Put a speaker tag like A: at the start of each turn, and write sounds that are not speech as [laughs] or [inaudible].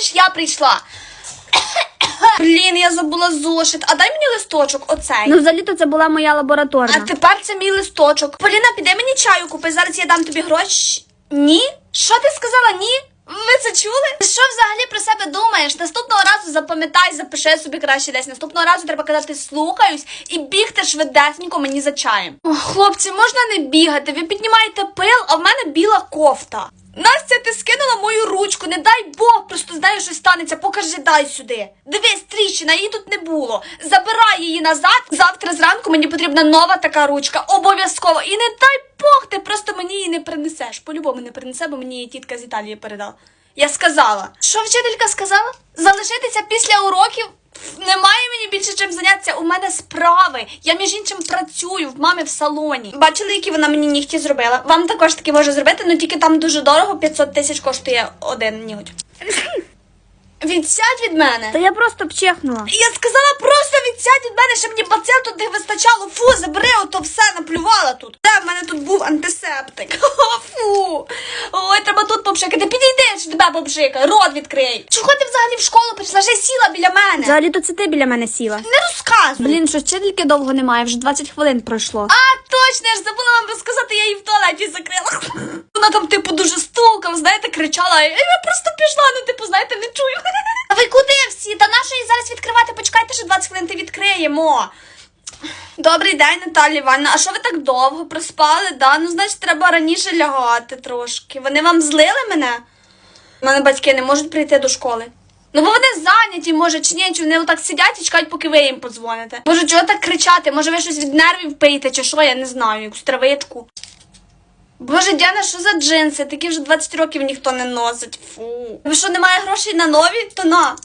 A: бачиш, я прийшла. [coughs] Блін, я забула зошит. А дай мені листочок, оцей.
B: Ну, взагалі-то це була моя лабораторна.
A: А тепер це мій листочок. Поліна, піди мені чаю купи. Зараз я дам тобі гроші. Ні? Що ти сказала? Ні? Ви це чули? Ти що взагалі про себе думаєш? Наступного разу запам'ятай, запиши собі краще десь. Наступного разу треба казати слухаюсь і бігти швидесенько мені за чаєм. О, хлопці, можна не бігати. Ви піднімаєте пил, а в мене біла кофта. Настя, ти скинула мою ручку, не дай Бог, просто знаю, що станеться. Покажи, дай сюди. Дивись, тріщина, її тут не було. Забирай її назад. Завтра зранку мені потрібна нова така ручка. Обов'язково. І не дай Бог, ти просто мені її не принесеш. По-любому не принесе, бо мені її тітка з Італії передала. Я сказала. Що вчителька сказала? Залишитися після уроків? Більше чим зайнятися. У мене справи. Я між іншим працюю в мамі в салоні. Бачили, які вона мені нігті зробила? Вам також такі може зробити, але тільки там дуже дорого, 500 тисяч коштує один ніготь. [laughs] Відсядь від мене.
B: Та я просто пчехнула.
A: Я сказала просто відсядь від мене, щоб мені тут не вистачало. Фу, забери, ото все наплювала тут. Де в мене тут був антисептик? [laughs] Фу. Ой, треба тут попшикати. Підійди, що тебе попшика, рот відкрий. Чого ти взагалі в школу прийшла? Вже сіла біля мене.
B: Взагалі-то це ти біля мене сіла.
A: Не розказуй.
B: Блін, що вчительки довго немає, вже 20 хвилин пройшло.
A: А, точно, я ж забула вам розказати, я її в туалеті закрила. Вона там, типу, дуже стукав, знаєте, кричала. Я просто пішла, ну, типу, знаєте, не чую. [laughs] А ви куди всі? Та нащо її зараз відкривати? Почекайте, що 20 хвилин ти відкриємо. Добрий день, Наталі Івановна. А що ви так довго проспали? Да? Ну, значить, треба раніше лягати трошки. Вони вам злили мене? У мене батьки не можуть прийти до школи. Ну, бо вони зайняті, може, чи ні, чи вони отак сидять і чекають, поки ви їм подзвоните. Може, чого так кричати? Може, ви щось від нервів пиєте, чи що, я не знаю, якусь травичку. Боже, Діана, що за джинси? Такі вже 20 років ніхто не носить. Фу. Ви що, немає грошей на нові? То на,